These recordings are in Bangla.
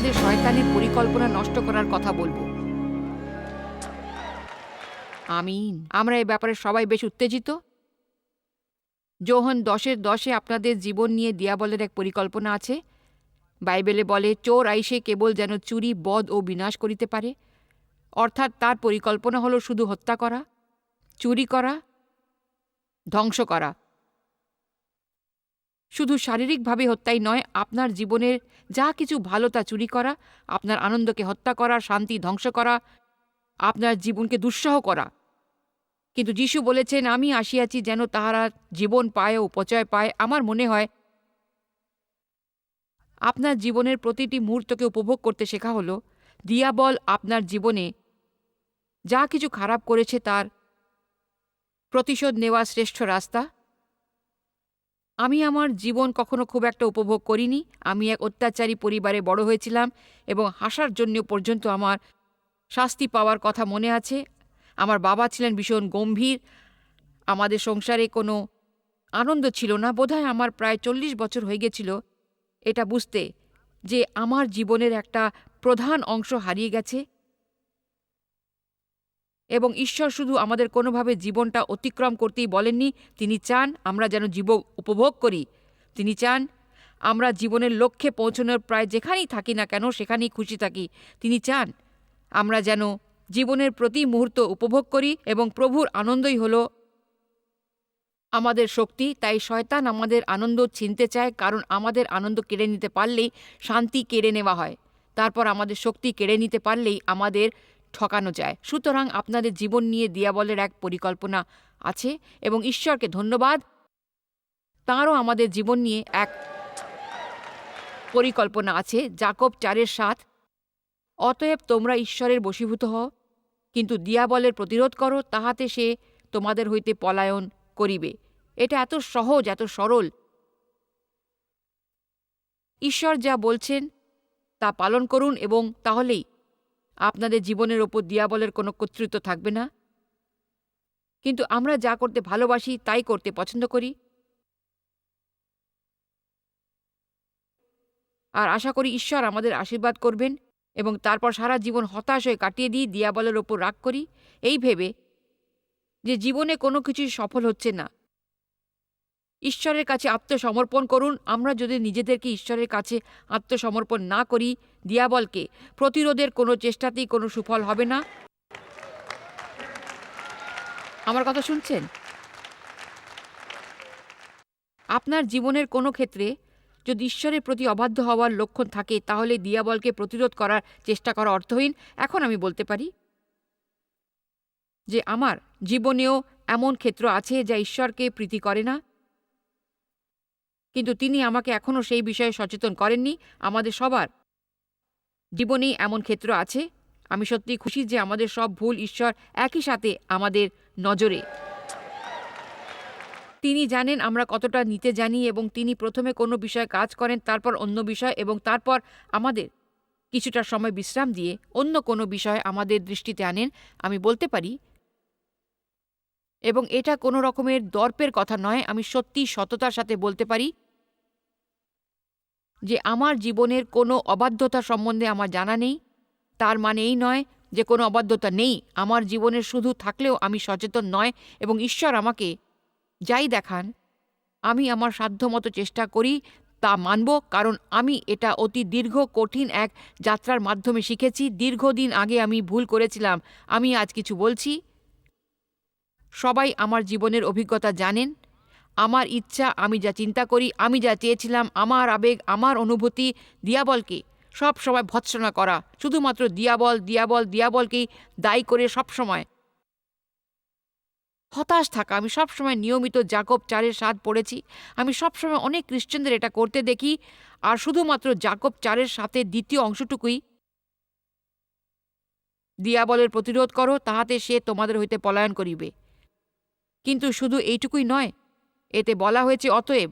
আপনাদের শয়তানের পরিকল্পনা নষ্ট করার কথা বলব। আমিন। আমরা এই ব্যাপারে সবাই বেশ উত্তেজিত। যোহন দশের দশে আপনাদের জীবন নিয়ে দিয়াবলের এক পরিকল্পনা আছে। বাইবেলে বলে, চোর আইসে কেবল যেন চুরি বধ ও বিনাশ করিতে পারে। অর্থাৎ তার পরিকল্পনা হলো শুধু হত্যা করা, চুরি করা, ধ্বংস করা। শুধু শারীরিকভাবে হত্যাই নয়, আপনার জীবনের যা কিছু ভালো তা চুরি করা, আপনার আনন্দকে হত্যা করা, শান্তি ধ্বংস করা, আপনার জীবনকে দুঃসহ করা। কিন্তু যিশু বলেছেন, আমি আসিয়াছি যেন তাহারা জীবন পায় ও উপচয় পায়। আমার মনে হয়, আপনার জীবনের প্রতিটি মুহূর্তকে উপভোগ করতে শেখা হলো দিয়াবল আপনার জীবনে যা কিছু খারাপ করেছে তার প্রতিশোধ নেওয়া শ্রেষ্ঠ রাস্তা। আমি আমার জীবন কখনো খুব একটা উপভোগ করিনি। আমি এক অত্যাচারী পরিবারে বড় হয়েছিলাম এবং হাসার জন্য পর্যন্ত আমার শাস্তি পাওয়ার কথা মনে আছে। আমার বাবা ছিলেন ভীষণ গম্ভীর। আমাদের সংসারে কোনো আনন্দ ছিল না। বোধহয় আমার প্রায় চল্লিশ বছর হয়ে গেছিল এটা বুঝতে যে আমার জীবনের একটা প্রধান অংশ হারিয়ে গেছে। এবং ঈশ্বর শুধু আমাদের কোনোভাবে জীবনটা অতিক্রম করতেই বলেননি, তিনি চান আমরা যেন জীব উপভোগ করি। তিনি চান আমরা জীবনের লক্ষ্যে পৌঁছানোর প্রায় যেখানেই থাকি না কেন সেখানেই খুশি থাকি। তিনি চান আমরা যেন জীবনের প্রতি মুহূর্ত উপভোগ করি এবং প্রভুর আনন্দই হল আমাদের শক্তি, তাই শয়তান আমাদের আনন্দ ছিনতে চায়, কারণ আমাদের আনন্দ কেড়ে নিতে পারলেই শান্তি কেড়ে নেওয়া হয়। তারপর আমাদের শক্তি কেড়ে নিতে পারলেই আমাদের ঠকানো যায়। সুতরাং আপনাদের জীবন নিয়ে দিয়াবলের এক পরিকল্পনা আছে এবং ঈশ্বরকে ধন্যবাদ। তাঁরও আমাদের জীবন নিয়ে এক পরিকল্পনা আছে। জাকব চারের সাত, অতএব তোমরা ঈশ্বরের বশীভূত হও। কিন্তু দিয়াবলের প্রতিরোধ করো, তাহাতে সে তোমাদের হইতে পলায়ন করিবে। এটা এত সহজ, এত সরল। ঈশ্বর যা বলছেন তা পালন করুন এবং তাহলেই আপনাদের জীবনের ওপর দিয়াবলের কোনো কর্তৃত্ব থাকবে না। কিন্তু আমরা যা করতে ভালোবাসি, তাই করতে পছন্দ করি। আর আশা করি ঈশ্বর আমাদের আশীর্বাদ করবেন এবং তারপর সারা জীবন হতাশ হয়ে কাটিয়ে দিই দিয়াবলের ওপর রাগ করি। এই ভেবে যে জীবনে কোনো কিছুই সফল হচ্ছে না। ঈশ্বরের কাছে আত্মসমর্পণ করুন। আমরা যদি নিজেদেরকে ঈশ্বরের কাছে আত্মসমর্পণ না করি, দিয়াবলকে প্রতিরোধের কোনো চেষ্টাতেই কোনো সুফল হবে না। আমার কথা শুনছেন? আপনার জীবনের কোনো ক্ষেত্রে যদি ঈশ্বরের প্রতি অবাধ্য হওয়ার লক্ষণ থাকে, তাহলে দিয়াবলকে প্রতিরোধ করার চেষ্টা করা অর্থহীন। এখন আমি বলতে পারি যে, আমার জীবনেও এমন ক্ষেত্র আছে যা ঈশ্বরকে প্রীতি করে না। কিন্তু তিনি আমাকে এখনও সেই বিষয়ে সচেতন করেননি, আমাদের সবার। জীবনেই এমন ক্ষেত্র আছে, আমি সত্যি খুশি যে আমাদের সব ভুল ঈশ্বর একই সাথে আমাদের নজরে। তিনি জানেন আমরা কতটা নিতে জানি এবং তিনি প্রথমে কোনো বিষয়ে কাজ করেন, তারপর অন্য বিষয় এবং তারপর আমাদের। কিছুটা সময় বিশ্রাম দিয়ে অন্য কোনো বিষয় আমাদের দৃষ্টিতে আনেন, আমি বলতে পারি এবং এটা কোনো রকমের দর্পের কথা নয়, আমি সত্যি সততার সাথে বলতে পারি যে আমার জীবনের কোনো অবাধ্যতা সম্বন্ধে আমার জানা নেই। তার মানে এই নয় যে কোনো অবাধ্যতা নেই। আমার জীবনের শুধু থাকলেও আমি সচেতন নয় এবং ঈশ্বর আমাকে যাই দেখান, আমি আমার সাধ্যমতো চেষ্টা করি তা মানব, কারণ আমি এটা অতি দীর্ঘ, কঠিন এক যাত্রার মাধ্যমে শিখেছি। দীর্ঘদিন আগে আমি ভুল করেছিলাম। আমি আজ কিছু বলছি। সবাই আমার জীবনের অভিজ্ঞতা জানেন। আমার ইচ্ছা, আমি যা চিন্তা করি, আমি যা চেয়েছিলাম, আমার আবেগ, আমার অনুভূতি, দিয়াবলকে সব সময় ভৎসনা করা। শুধুমাত্র দিয়াবল দিয়াবল, দিয়াবলকেই দায়ী করে সব সময়। হতাশ থাকা, আমি সবসময় নিয়মিত জাকব চারের স্বাদ পড়েছি। আমি সবসময় অনেক খ্রিশ্চানদের এটা করতে দেখি, আর শুধুমাত্র জাকব চারের সাথে দ্বিতীয় অংশটুকুই। দিয়াবলের প্রতিরোধ করো, তাহাতে সে তোমাদের হইতে পলায়ন করিবে। কিন্তু শুধু এইটুকুই নয়, এতে বলা হয়েছে, অতএব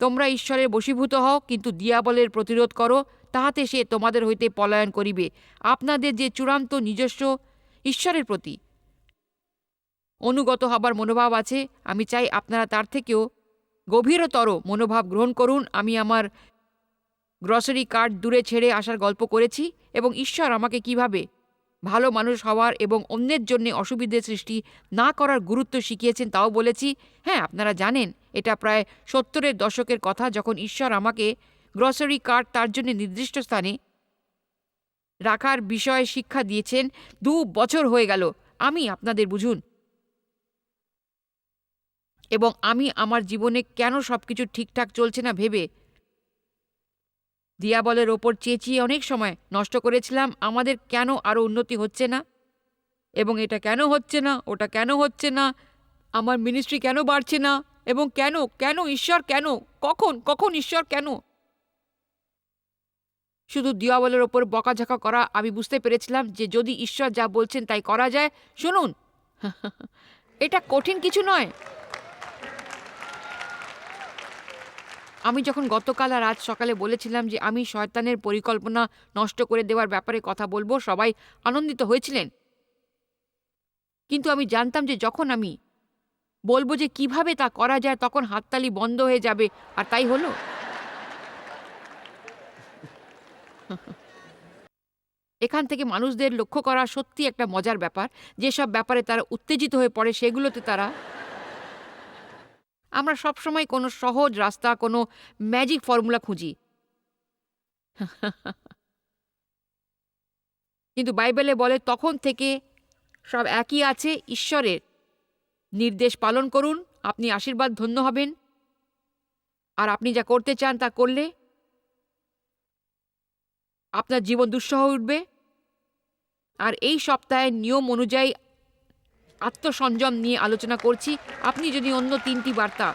তোমরা ঈশ্বরের বশীভূত হও, কিন্তু দিয়াবলের প্রতিরোধ করো, তাহাতে সে তোমাদের হইতে পলায়ন করিবে। আপনাদের যে চূড়ান্ত নিজস্ব ঈশ্বরের প্রতি অনুগত হবার মনোভাব আছে, আমি চাই আপনারা তার থেকেও গভীরতর মনোভাব গ্রহণ করুন। আমি আমার গ্রসারি কার্ড দূরে ছেড়ে আসার গল্প করেছি, এবং ঈশ্বর আমাকে কীভাবে ভালো মানুষ হওয়ার এবং অন্যের জন্য অসুবিধে সৃষ্টি না করার গুরুত্ব শিখিয়েছেন, তাও বলেছি। হ্যাঁ আপনারা জানেন, এটা প্রায় সত্তরের দশকের কথা যখন ঈশ্বর আমাকে গ্রসারি কার্ড তার জন্য নির্দিষ্ট স্থানে রাখার বিষয়ে শিক্ষা দিয়েছেন, দু বছর হয়ে গেল। আমি আপনাদের বুঝুন। এবং আমি আমার জীবনে কেন সব কিছু ঠিকঠাক চলছে না ভেবে দিয়াবলের ওপর চেঁচিয়ে অনেক সময়, নষ্ট করেছিলাম, আমাদের কেন আরও উন্নতি হচ্ছে না? এবং এটা কেন হচ্ছে না? ওটা কেন হচ্ছে না? আমার মিনিস্ট্রি কেন বাড়ছে না? এবং কেন? কেন? ঈশ্বর কেন? কখন? কখন ঈশ্বর কেন? শুধু দিয়াবলের ওপর বকাঝাকা করা, আমি বুঝতে পেরেছিলাম যে যদি ঈশ্বর যা বলছেন তাই করা যায়। শুনুন। এটা কঠিন কিছু নয়। আমি যখন গতকাল আর আজ সকালে বলেছিলাম যে আমি শয়তানের পরিকল্পনা নষ্ট করে দেওয়ার ব্যাপারে কথা বলব, সবাই আনন্দিত হয়েছিলেন। কিন্তু আমি জানতাম যে যখন আমি বলব যে কীভাবে তা করা যায়, তখন হাততালি বন্ধ হয়ে যাবে। আর তাই হলো? এখান থেকে মানুষদের লক্ষ্য করা সত্যি একটা মজার ব্যাপার। যেসব ব্যাপারে তারা উত্তেজিত হয়ে পড়ে, সেগুলোতে তারা আমরা সবসময় কোনো সহজ রাস্তা, কোনো ম্যাজিক ফর্মুলা খুঁজি। কিন্তু বাইবেলে বলে, তখন থেকে সব একই আছে, ঈশ্বরের। নির্দেশ পালন করুন, আপনি আশীর্বাদ ধন্য হবেন। আর আপনি যা করতে চান তা করলে আপনার জীবন দুঃসহ উঠবে। আর এই সপ্তাহের নিয়ম অনুযায়ী আত্মসংযম নিয়ে আলোচনা করছি। আপনি যদি অন্য তিনটি বার্তা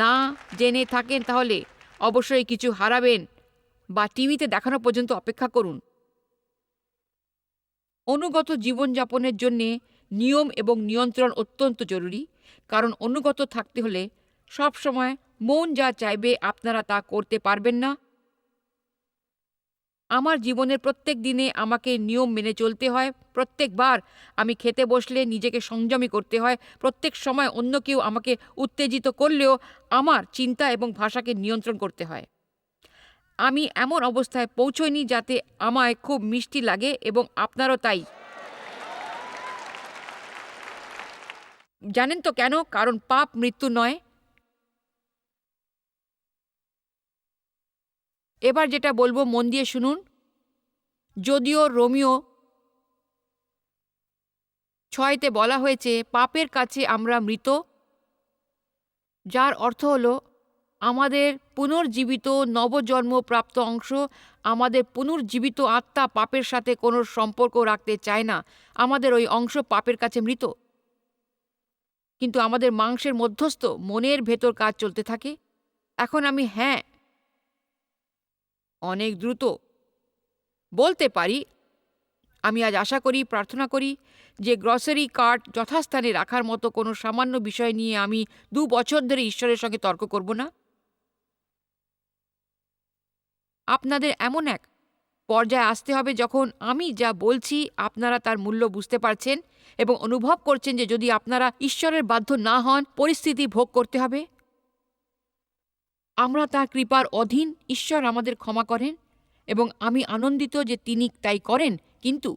না জেনে থাকেন তাহলে অবশ্যই কিছু হারাবেন বা টিভিতে দেখানো পর্যন্ত অপেক্ষা করুন। অনুগত জীবনযাপনের জন্যে নিয়ম এবং নিয়ন্ত্রণ অত্যন্ত জরুরি, কারণ অনুগত থাকতে হলে সব সময় মন যা চাইবে আপনারা তা করতে পারবেন না। আমার জীবনের প্রত্যেক দিনে আমাকে নিয়ম মেনে চলতে হয়। প্রত্যেকবার আমি খেতে বসলে নিজেকে সংযমী করতে হয়। প্রত্যেক সময় অন্য কেউ আমাকে উত্তেজিত করলেও আমার চিন্তা এবং ভাষাকে নিয়ন্ত্রণ করতে হয়। আমি এমন অবস্থায় পৌঁছইনি যাতে আমায় খুব মিষ্টি লাগে এবং আপনারও তাই। জানেন তো কেন? কারণ পাপ মৃত্যু নয়। এবার যেটা বলব মন দিয়ে শুনুন। যদিও রোমিও ছয়তে বলা হয়েছে, পাপের কাছে আমরা মৃত, যার অর্থ হলো আমাদের পুনর্জীবিত নবজন্মপ্রাপ্ত অংশ, আমাদের পুনর্জীবিত আত্মা পাপের সাথে কোনো সম্পর্ক রাখতে চায় না। আমাদের ওই অংশ পাপের কাছে মৃত। কিন্তু আমাদের মাংসের মধ্যস্থ মনের ভেতর কাজ চলতে থাকে। এখন আমি হ্যাঁ অনেক দ্রুত। বলতে পারি, আমি আজ আশা করি, প্রার্থনা করি যে গ্রসারি কার্ট যথাস্থানে রাখার মতো কোনো সামান্য বিষয় নিয়ে আমি দু বছর ধরে ঈশ্বরের সঙ্গে তর্ক করব না। আপনাদের এমন এক পর্যায়ে আসতে হবে যখন আমি যা বলছি আপনারা তার মূল্য বুঝতে পারছেন এবং অনুভব করছেন যে যদি আপনারা ঈশ্বরের বাধ্য না হন, পরিস্থিতি ভোগ করতে হবে। আমরা তার কৃপার অধীন ঈশ্বর আমাদের ক্ষমা করেন এবং আমি আনন্দিত যে তিনি তাই করেন, কিন্তু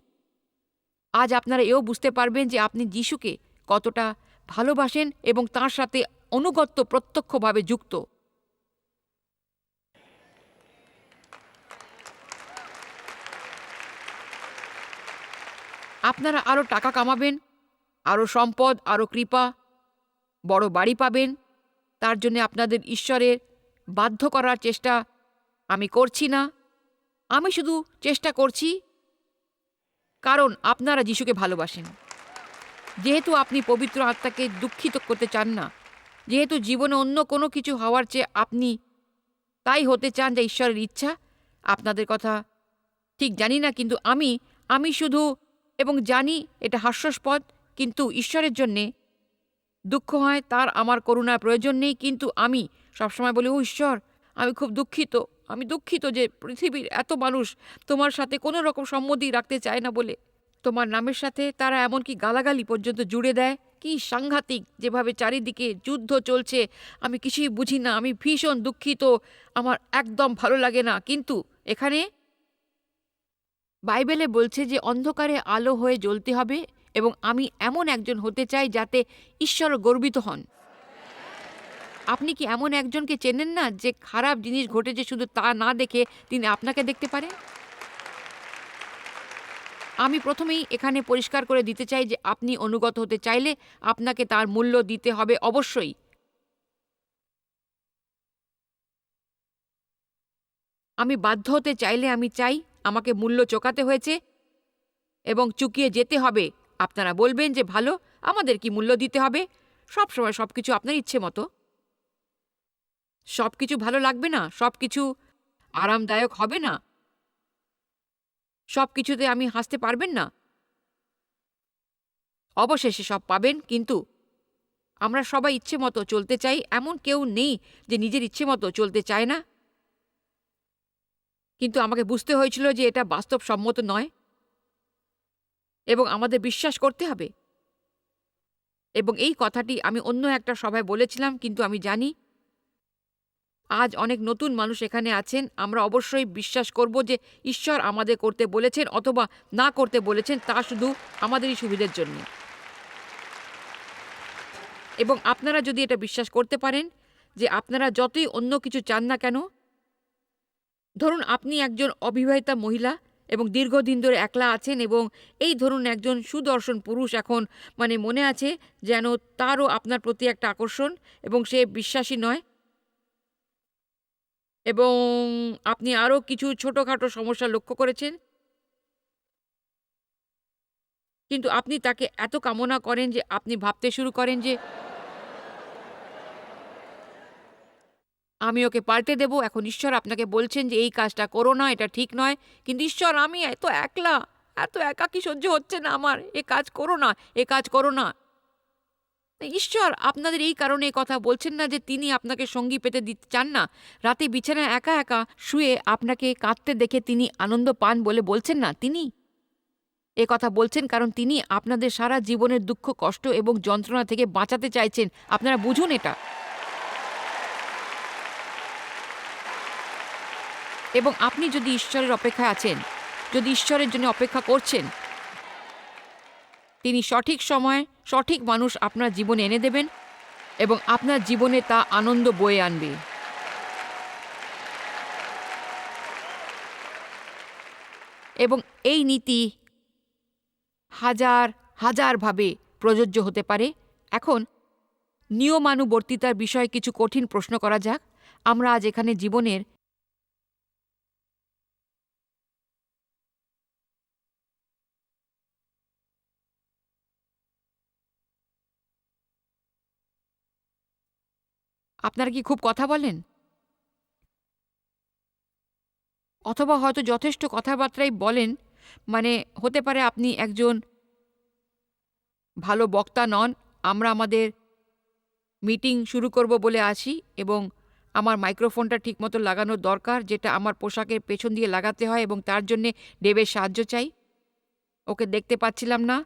আজ আপনারা এও বুঝতে পারবেন যে আপনি যিশুকে কতটা ভালোবাসেন এবং তার সাথে অনুগত্য প্রত্যক্ষভাবে যুক্ত। আপনারা আরও টাকা কামাবেন, আরও সম্পদ, আরও কৃপা, বড় বাড়ি পাবেন, তার জন্য আপনাদের ঈশ্বরের বাধ্য করার চেষ্টা আমি করছি না। আমি শুধু চেষ্টা করছি কারণ আপনারা যিশুকে ভালোবাসেন। যেহেতু আপনি পবিত্র আত্মাকে দুঃখিত করতে চান না, যেহেতু জীবনে অন্য কোনো কিছু হওয়ার চেয়ে আপনি তাই হতে চান যে ঈশ্বরের ইচ্ছা, আপনাদের কথা ঠিক জানি না, কিন্তু আমি আমি শুধু এবং জানি এটা হাস্যস্পদ কিন্তু ঈশ্বরের জন্যে দুঃখ হয়, তার আমার করুণার প্রয়োজন নেই, কিন্তু আমি সবসময় বলি ও ঈশ্বর, আমি খুব দুঃখিত। আমি দুঃখিত যে পৃথিবীর এত মানুষ তোমার সাথে কোনো রকম সম্মতি রাখতে চায় না বলে। তোমার নামের সাথে তারা এমনকি গালাগালি পর্যন্ত জুড়ে দেয়। কি সাংঘাতিক যেভাবে চারিদিকে যুদ্ধ চলছে। আমি কিছুই বুঝি না। আমি ভীষণ দুঃখিত। আমার একদম ভালো লাগে না। কিন্তু এখানে বাইবেলে বলছে যে অন্ধকারে আলো হয়ে জ্বলতে হবে এবং আমি এমন একজন হতে চাই যাতে ঈশ্বর গর্বিত হন। আপনি কি এমন একজনকে চেনেন না যে খারাপ জিনিস ঘটেছে শুধু তা না দেখে তিনি আপনাকে দেখতে পারেন? আমি প্রথমেই এখানে পরিষ্কার করে দিতে চাই যে আপনি অনুগত হতে চাইলে আপনাকে তার মূল্য দিতে হবে অবশ্যই। আমি বাধ্য হতে চাইলে আমি চাই আমাকে মূল্য চোকাতে হয়েছে এবং চুকিয়ে যেতে হবে। আপনারা বলবেন যে ভালো, আমাদের কি মূল্য দিতে হবে? সব সময় সব কিছু আপনার ইচ্ছে মতো। সব কিছু ভালো লাগবে না সব কিছু আরামদায়ক হবে না। সব কিছুতে আমি হাসতে পারবেন না। অবশেষে সব পাবেন, কিন্তু আমরা সবাই ইচ্ছে মতো চলতে চাই, এমন কেউ নেই যে নিজের ইচ্ছে মতো চলতে চায় না। কিন্তু আমাকে বুঝতে হয়েছিল যে এটা বাস্তবসম্মত নয়। এবং আমাদের বিশ্বাস করতে হবে। এবং এই কথাটি আমি অন্য একটা সভায় বলেছিলাম, কিন্তু আমি জানি আজ অনেক নতুন মানুষ এখানে আছেন। আমরা অবশ্যই বিশ্বাস করব যে ঈশ্বর আমাদের করতে বলেছেন অথবা না করতে বলেছেন তা শুধু আমাদেরই সুবিধের জন্য। এবং আপনারা যদি এটা বিশ্বাস করতে পারেন যে আপনারা যতই অন্য কিছু চান না কেন, ধরুন আপনি একজন অবিবাহিতা মহিলা এবং দীর্ঘদিন ধরে একলা আছেন এবং এই ধরুন একজন সুদর্শন পুরুষ এখন মানে মনে আছে যেন তারও আপনার প্রতি একটা আকর্ষণ এবং সে বিশ্বাসী নয়। এবং আপনি আরও কিছু ছোটোখাটো সমস্যা লক্ষ্য করেছেন? কিন্তু আপনি তাকে এত কামনা করেন যে আপনি ভাবতে শুরু করেন যে, আমি ওকে পাল্টে দেব, এখন ঈশ্বর আপনাকে বলছেন যে এই কাজটা করো না, এটা ঠিক নয়। কিন্তু ঈশ্বর, আমি এত একলা, এত একাকি সহ্য হচ্ছে না আমার। এ কাজ করো না, এ কাজ করো না। ঈশ্বর, আপনাদের এই কারণে কথা বলছেন না যে তিনি আপনাকে সঙ্গী পেতে দিতে চান না। রাতে বিছানায় একা একা শুয়ে আপনাকে কাঁদতে দেখে তিনি আনন্দ পান বলে বলছেন না তিনি? এ কথা বলছেন কারণ তিনি আপনাদের সারা জীবনের দুঃখ, কষ্ট এবং যন্ত্রণা থেকে বাঁচাতে চাইছেন। আপনারা বুঝুন এটা। এবং আপনি যদি ঈশ্বরের অপেক্ষায় আছেন, যদি ঈশ্বরের জন্য অপেক্ষা করছেন তিনি সঠিক সময় সঠিক মানুষ আপনার জীবনে এনে দেবেন এবং আপনার জীবনে তা আনন্দ বয়ে আনবে। এবং এই নীতি হাজার হাজারভাবে প্রযোজ্য হতে পারে। এখন নিয়মানুবর্তিতার বিষয়ে কিছু কঠিন প্রশ্ন করা যাক। আমরা আজ এখানে জীবনের আপনারা কি খুব কথা বলেন? অথবা হয়তো যথেষ্ট কথাবার্তাই বলেন মানে হতে পারে আপনি একজন ভালো বক্তা নন, আমরা আমাদের মিটিং শুরু করব বলে আসি এবং আমার মাইক্রোফোনটা ঠিকমতো লাগানোর দরকার, যেটা আমার পোশাকের পেছন দিয়ে লাগাতে হয় এবং তার জন্যে ডেবের সাহায্য চাই। ওকে দেখতে পাচ্ছিলাম না,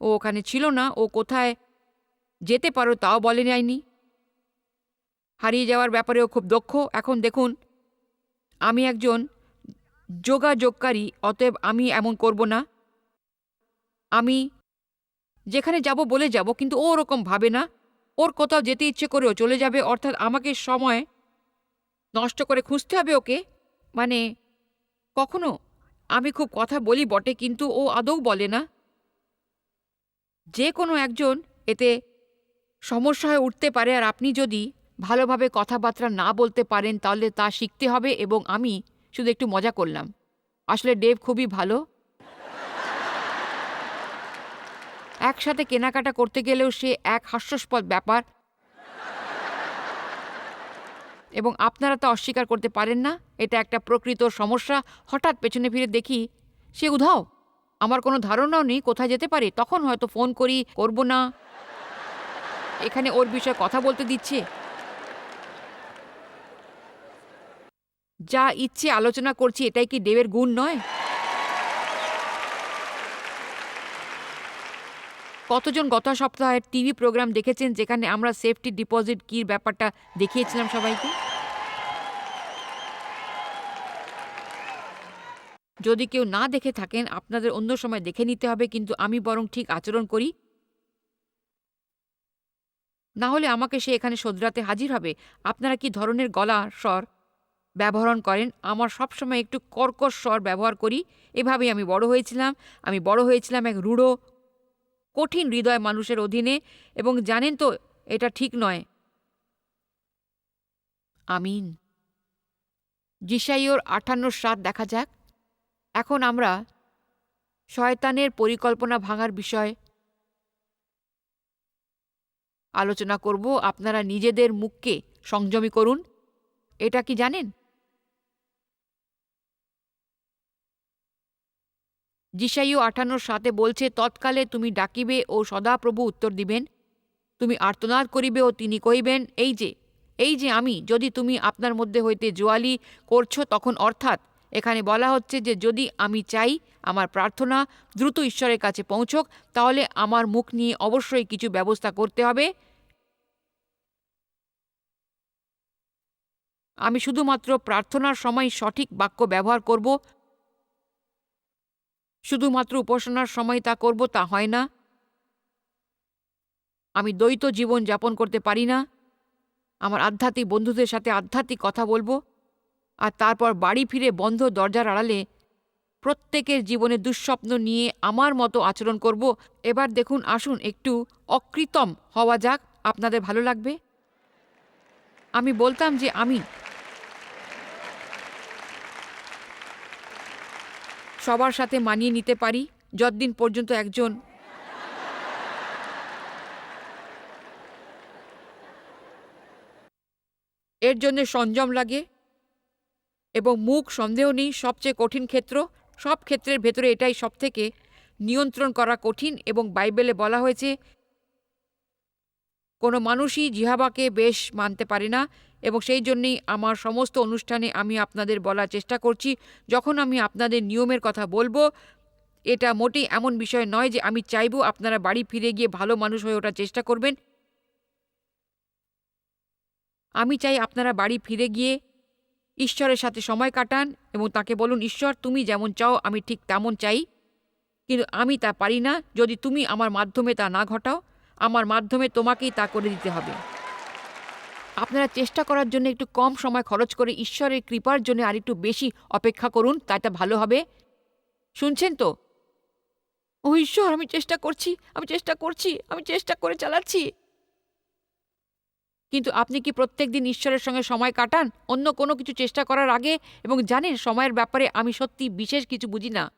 ও ওখানে ছিল না, ও কোথায় যেতে পারো তাও বলে যায়নি হারিয়ে যাওয়ার ব্যাপারেও খুব দক্ষ। এখন দেখুন, আমি একজন যোগাযোগকারী, অতএব আমি এমন করব না। আমি যেখানে যাব বলে যাব, কিন্তু ও ওরকম ভাবে না। ওর কোথাও যেতে ইচ্ছে করেও চলে যাবে, অর্থাৎ আমাকে সময় নষ্ট করে খুঁজতে হবে ওকে। মানে কখনো আমি খুব কথা বলি বটে, কিন্তু ও আদৌ বলে না। যে কোনো একজন এতে সমস্যা হয়ে উঠতে পারে, আর আপনি যদি ভালোভাবে কথাবার্তা না বলতে পারেন তাহলে তা শিখতে হবে এবং আমি শুধু একটু মজা করলাম। আসলে ডেভ খুবই ভালো। একসাথে কেনাকাটা করতে গেলেও সে এক হাস্যস্পদ ব্যাপার। এবং আপনারা তা অস্বীকার করতে পারেন না, এটা একটা প্রকৃত সমস্যা। হঠাৎ পেছনে ফিরে দেখি, সে উধাও। আমার কোনো ধারণাও নেই কোথায় যেতে পারে, তখন হয়তো ফোন করি, করব না। এখানে ওর বিষয়ে কথা বলতে দিচ্ছে। যা ইচ্ছে আলোচনা করছি, এটাই কি দেবের গুণ নয়? কতজন গত সপ্তাহের টিভি প্রোগ্রাম দেখেছেন, যেখানে আমরা সেফটি ডিপোজিট কির ব্যাপারটা দেখিয়েছিলাম সবাইকে? যদি কেউ না দেখে থাকেন, আপনাদের অন্য সময় দেখে নিতে হবে, কিন্তু আমি বরং ঠিক আচরণ করি। না হলে আমাকে সে এখানে শোধরাতে হাজির হবে। আপনারা কি ধরনের গলা, স্বর? ব্যবহার করেন। আমার সবসময় একটু কর্কশ স্বর ব্যবহার করি। এভাবেই আমি বড় হয়েছিলাম। আমি বড় হয়েছিলাম এক রূঢ়, কঠিন হৃদয় মানুষের অধীনে। এবং জানেন তো, এটা ঠিক নয়। আমিন। জিসাইওর আটান্নর সাত দেখা যাক। এখন আমরা শয়তানের পরিকল্পনা ভাঙার বিষয় আলোচনা করব। আপনারা নিজেদের মুখকে সংযমী করুন। এটা কি জানেন? যিশাইও আঠান্নর সাথে বলছে, তৎকালে তুমি ডাকিবে ও সদাপ্রভু উত্তর দিবেন। তুমি আর্তনাদ করিবে ও তিনি কহিবেন, এই যে এই যে আমি, যদি তুমি আপনার মধ্যে হইতে জোয়ালি করছ তখন অর্থাৎ এখানে বলা হচ্ছে যে, যদি আমি চাই আমার প্রার্থনা দ্রুত ঈশ্বরের কাছে পৌঁছক, তাহলে আমার মুখ নিয়ে অবশ্যই কিছু ব্যবস্থা করতে হবে। আমি শুধুমাত্র প্রার্থনার সময় সঠিক বাক্য ব্যবহার করব শুধুমাত্র উপাসনার সময় তা করব, তা হয় না। আমি দ্বৈত জীবন যাপন করতে পারি না। আমার আধ্যাত্মিক বন্ধুদের সাথে আধ্যাত্মিক কথা বলব আর তারপর বাড়ি ফিরে বন্ধ দরজার আড়ালে প্রত্যেকের জীবনে দুঃস্বপ্ন নিয়ে আমার মতো আচরণ করব। এবার দেখুন, আসুন, একটু অকৃতম হওয়া যাক। আপনাদের ভালো লাগবে? আমি বলতাম যে আমি সবার সাথে মানিয়ে নিতে পারি, যতদিন পর্যন্ত একজন এর জন্য সংযম লাগে এবং মুখ সন্দেহ নেই, সবচেয়ে কঠিন ক্ষেত্র। সব ক্ষেত্রের ভেতরে এটাই সবথেকে নিয়ন্ত্রণ করা কঠিন এবং বাইবেলে বলা হয়েছে, কোনো মানুষই জিহাবাকে বেশ মানতে পারে না। এবং সেই জন্যেই আমার সমস্ত অনুষ্ঠানে আমি আপনাদের বলার চেষ্টা করছি। যখন আমি আপনাদের নিয়মের কথা বলব, এটা মোটেই এমন বিষয় নয় যে আমি চাইব আপনারা বাড়ি ফিরে গিয়ে ভালো মানুষ হয়ে ওঠার চেষ্টা করবেন। আমি চাই আপনারা বাড়ি ফিরে গিয়ে ঈশ্বরের সাথে সময় কাটান এবং তাকে বলুন, ঈশ্বর, তুমি যেমন চাও, আমি ঠিক তেমন চাই। কিন্তু আমি তা পারি না। যদি তুমি আমার মাধ্যমে তা না ঘটাও, আমার মাধ্যমে তোমাকেই তা করে দিতে হবে। আপনারা চেষ্টা করার জন্য একটু কম সময় খরচ করে ঈশ্বরের কৃপার জন্য আর একটু বেশি অপেক্ষা করুন তাটা ভালো হবে। শুনছেন তো? ও ঈশ্বর, আমি চেষ্টা করছি, আমি চেষ্টা করছি, আমি চেষ্টা করে চালাচ্ছি। কিন্তু আপনি কি প্রত্যেক দিন ঈশ্বরের সঙ্গে সময় কাটান? অন্য কোনো কিছু চেষ্টা করার আগে? এবং জানেন, সময়ের ব্যাপারে আমি সত্যি বিশেষ কিছু বুঝি না।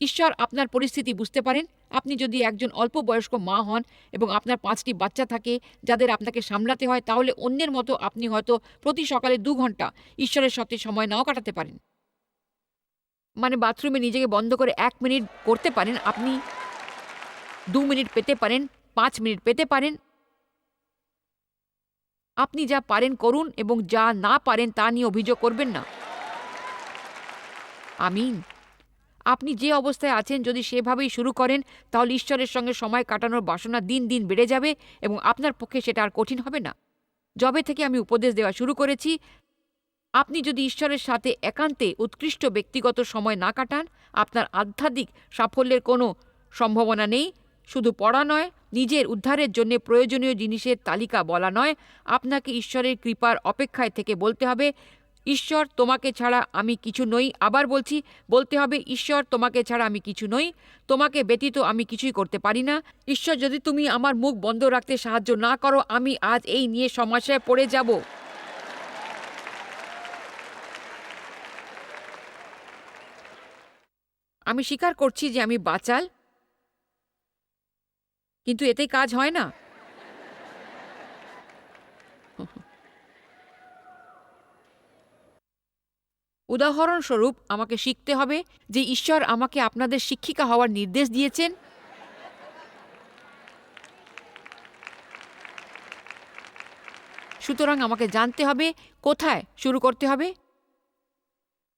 ঈশ্বর আপনার পরিস্থিতি বুঝতে পারেন আপনি যদি একজন অল্প বয়স্ক মা হন এবং আপনার পাঁচটি বাচ্চা থাকে, যাদের আপনাকে সামলাতে হয়, তাহলে অন্যের মতো আপনি হয়তো প্রতি সকালে দু ঘণ্টা ঈশ্বরের সাথে সময় নাও কাটাতে পারেন। মানে বাথরুমে নিজেকে বন্ধ করে এক মিনিট করতে পারেন, আপনি দু মিনিট পেতে পারেন, পাঁচ মিনিট পেতে পারেন। আপনি যা পারেন করুন এবং যা না পারেন তা নিয়ে অভিযোগ করবেন না। আমিন। আপনি যে অবস্থায় আছেন, যদি সেভাবেই শুরু করেন, তাহলে ঈশ্বরের সঙ্গে সময় কাটানোর বাসনা দিন দিন বেড়ে যাবে এবং আপনার পক্ষে সেটা আর কঠিন হবে না। যবে থেকে আমি উপদেশ দেওয়া শুরু করেছি, আপনি যদি ঈশ্বরের সাথে একান্তে উৎকৃষ্ট ব্যক্তিগত সময় না কাটান, আপনার আধ্যাত্মিক সাফল্যের কোনো সম্ভাবনা নেই। শুধু পড়া নয়, নিজের উদ্ধারের জন্য প্রয়োজনীয় জিনিসের তালিকা বলা নয়। আপনাকে ঈশ্বরের কৃপার অপেক্ষায় থেকে বলতে হবে ঈশ্বর তোমাকে ছাড়া আমি কিছু নই। আবার বলছি, বলতে হবে, ঈশ্বর তোমাকে ছাড়া আমি কিছু নই। তোমাকে ব্যতীত আমি কিছুই করতে পারি না। ঈশ্বর, যদি তুমি আমার মুখ বন্ধ রাখতে সাহায্য না করো, আমি আজ এই নিয়ে সমস্যায় পড়ে যাব। আমি স্বীকার করছি যে আমি বাচাল, কিন্তু এতে কাজ হয় না। উদাহরণস্বরূপ, আমাকে শিখতে হবে যে ঈশ্বর আমাকে আপনাদের শিক্ষিকা হওয়ার নির্দেশ দিয়েছেন। সুতরাং আমাকে জানতে হবে, কোথায় শুরু করতে হবে?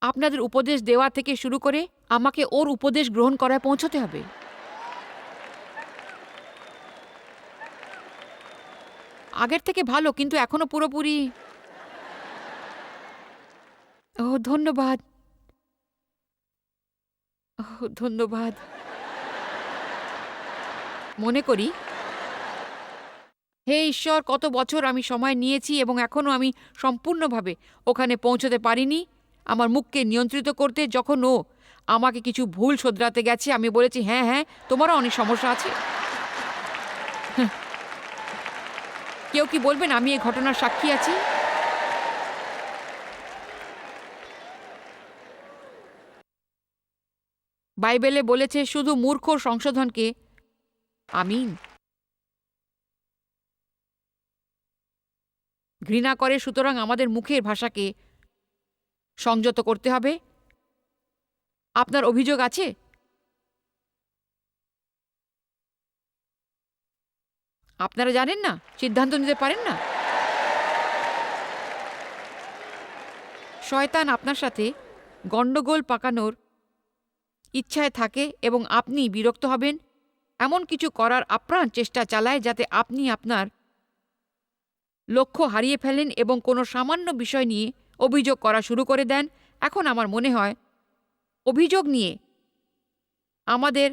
আপনাদের উপদেশ দেওয়া থেকে শুরু করে আমাকে ওর উপদেশ গ্রহণ করায় পৌঁছতে হবে। আগের থেকে ভালো, কিন্তু এখনও পুরোপুরি ও, ধন্যবাদ। ও, ধন্যবাদ। মনে করি। হে ঈশ্বর, কত বছর আমি সময় নিয়েছি এবং এখনও আমি সম্পূর্ণভাবে ওখানে পৌঁছতে পারিনি। আমার মুখকে নিয়ন্ত্রিত করতে যখন ও আমাকে কিছু ভুল শোধরাতে গেছে, আমি বলেছি হ্যাঁ হ্যাঁ তোমারও অনেক সমস্যা আছে। কেউ কি বলবেন, আমি এই ঘটনার সাক্ষী আছি? বাইবেলে বলেছে শুধু মূর্খ সংশোধনকে। আমিন। ঘৃণা করে সুতরাং আমাদের মুখের ভাষাকে সংযত করতে হবে। আপনার অভিযোগ আছে? আপনারা জানেন না? সিদ্ধান্ত নিতে পারেন না? শয়তান আপনার সাথে গণ্ডগোল পাকানোর ইচ্ছায় থাকে এবং আপনি বিরক্ত হবেন, এমন কিছু করার আপ্রাণ চেষ্টা চালায় যাতে আপনি আপনার লক্ষ্য হারিয়ে ফেলেন এবং কোনো সামান্য বিষয় নিয়ে অভিযোগ করা শুরু করে দেন। এখন আমার মনে হয়, অভিযোগ নিয়ে আমাদের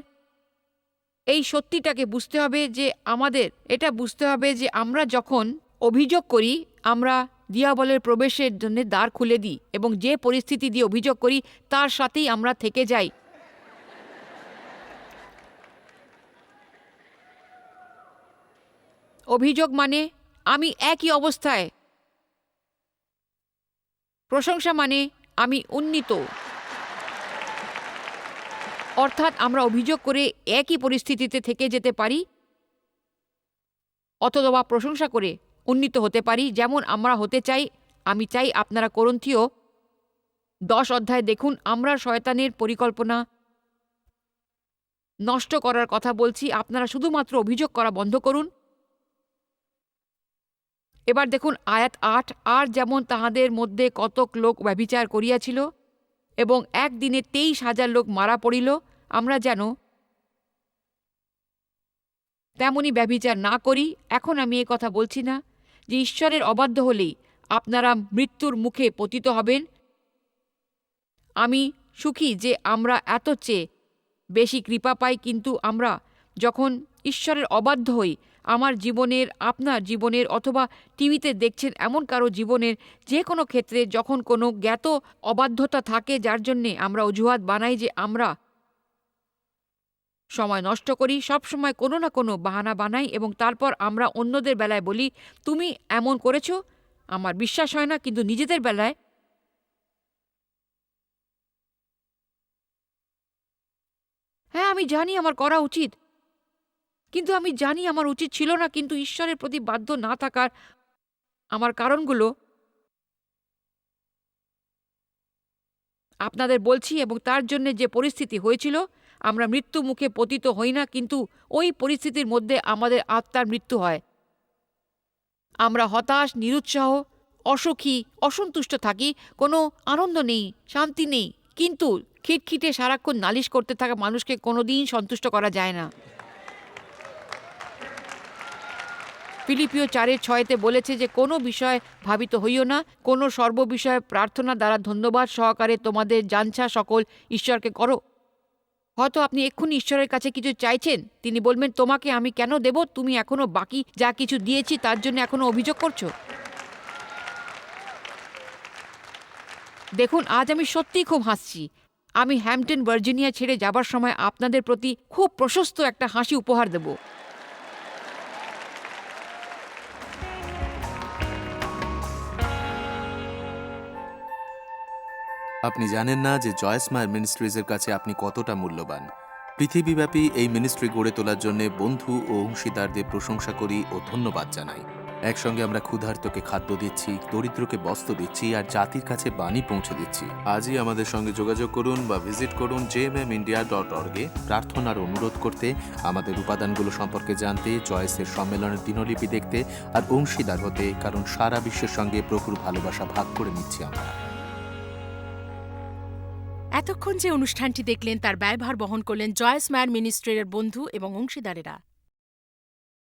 এই সত্যিটাকে বুঝতে হবে যে আমাদের, এটা বুঝতে হবে যে আমরা যখন অভিযোগ করি, আমরা দিয়াবলের প্রবেশের জন্য দ্বার খুলে দিই এবং যে পরিস্থিতি দিয়ে অভিযোগ করি, তার সাথেই আমরা থেকে যাই। অভিযোগ মানে আমি একই অবস্থায়। প্রশংসা মানে আমি উন্নীত। অর্থাৎ আমরা অভিযোগ করে একই পরিস্থিতিতে থেকে যেতে পারি, অথবা প্রশংসা করে উন্নীত হতে পারি। যেমন আমরা হতে চাই, আমি চাই আপনারা করন্থীয় দশ অধ্যায় দেখুন, আমরা শয়তানের পরিকল্পনা নষ্ট করার কথা বলছি। আপনারা শুধুমাত্র অভিযোগ করা বন্ধ করুন। এবার দেখুন আয়াত আট, আর যেমন তাহাদের মধ্যে কতক লোক ব্যভিচার করিয়াছিল এবং একদিনে তেইশ হাজার লোক মারা পড়িল, আমরা যেন তেমনি ব্যভিচার না করি। এখন আমি এ কথা বলছি না যে ঈশ্বরের অবাধ্য হলেই আপনারা মৃত্যুর মুখে পতিত হবেন। আমি সুখী যে আমরা এত চেয়ে বেশি কৃপা পাই, কিন্তু আমরা যখন ঈশ্বরের অবাধ্য হই আমার জীবনের, আপনার জীবনের অথবা টিভিতে দেখছেন এমন কারও জীবনের যে কোনো ক্ষেত্রে যখন কোনো জ্ঞাত অবাধ্যতা থাকে, যার জন্যে আমরা অজুহাত বানাই যে আমরা সময় নষ্ট করি, সব সময় কোনো না কোনো বাহানা বানাই এবং তারপর আমরা অন্যদের বেলায় বলি, তুমি এমন করেছ? আমার বিশ্বাস হয় না, কিন্তু নিজেদের বেলায় হ্যাঁ আমি জানি আমার করা উচিত। কিন্তু আমি জানি আমার উচিত ছিল না, কিন্তু ঈশ্বরের প্রতি বাধ্য না থাকার আমার কারণগুলো আপনাদের বলছি এবং তার জন্য যে পরিস্থিতি হয়েছিল, আমরা মৃত্যু মুখে পতিত হই না, কিন্তু ওই পরিস্থিতির মধ্যে আমাদের আত্মার মৃত্যু হয়। আমরা হতাশ, নিরুৎসাহ, অসুখী, অসন্তুষ্ট থাকি, কোনো আনন্দ নেই, শান্তি নেই, কিন্তু খিটখিটে সারাক্ষণ নালিশ করতে থাকা মানুষকে কোনোদিন সন্তুষ্ট করা যায় না। ফিলিপিও চারের ছয়তে বলেছে যে, কোনো বিষয় ভাবিত হইও না, কোনো সর্ববিষয়ে প্রার্থনা দ্বারা ধন্যবাদ সহকারে তোমাদের জানছা সকল ঈশ্বরকে করো। হয়তো আপনি এক্ষুনি ঈশ্বরের কাছে কিছু চাইছেন। তিনি বলবেন, তোমাকে আমি কেন দেব? তুমি এখনও বাকি যা কিছু দিয়েছি তার জন্য এখনও অভিযোগ করছ। দেখুন, আজ আমি সত্যিই খুব হাসছি। আমি হ্যাম্পটন, ভার্জিনিয়া ছেড়ে যাবার সময় আপনাদের প্রতি খুব প্রশস্ত একটা হাসি উপহার দেব। আপনি জানেন না যে জয়েস মায়ের মিনিস্ট্রিজের কাছে আপনি কতটা মূল্যবান। পৃথিবীব্যাপী এই মিনিস্ট্রি গড়ে তোলার জন্য বন্ধু ও অংশীদারদের প্রশংসা করি ও ধন্যবাদ জানাই। একসঙ্গে আমরা ক্ষুধার্তকে খাদ্য দিচ্ছি, দরিদ্রকে বস্ত্র দিচ্ছি আর জাতির কাছে বাণী পৌঁছে দিচ্ছি। আজই আমাদের সঙ্গে যোগাযোগ করুন বা ভিজিট করুন জেএমএম ইন্ডিয়া ডট অর্গে প্রার্থনার অনুরোধ করতে, আমাদের উপাদানগুলো সম্পর্কে জানতে জয়েসের সম্মেলনের দিনলিপি দেখতে আর অংশীদার হতে, কারণ সারা বিশ্বের সঙ্গে প্রভুর ভালোবাসা ভাগ করে নিচ্ছি আমরা। এতক্ষণ যে অনুষ্ঠানটি দেখলেন তার ব্যয়ভার বহন করলেন জয়েস মায়ার মিনিস্ট্রির বন্ধু এবং অংশীদারেরা।